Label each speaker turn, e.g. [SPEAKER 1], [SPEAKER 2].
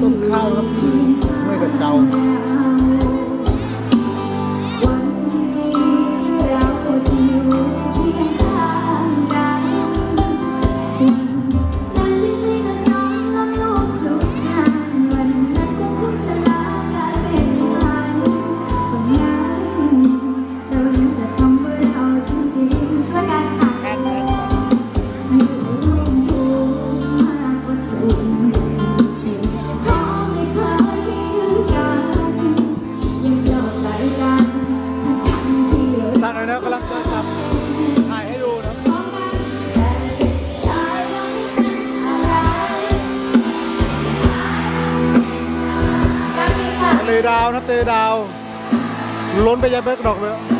[SPEAKER 1] ต้นข้าว
[SPEAKER 2] น้ำพริไม่กับเจ้า ตย
[SPEAKER 1] ดาวนะเต
[SPEAKER 2] ย
[SPEAKER 1] ดาว ล้น
[SPEAKER 2] ไปยังแบกดอกเล
[SPEAKER 1] ย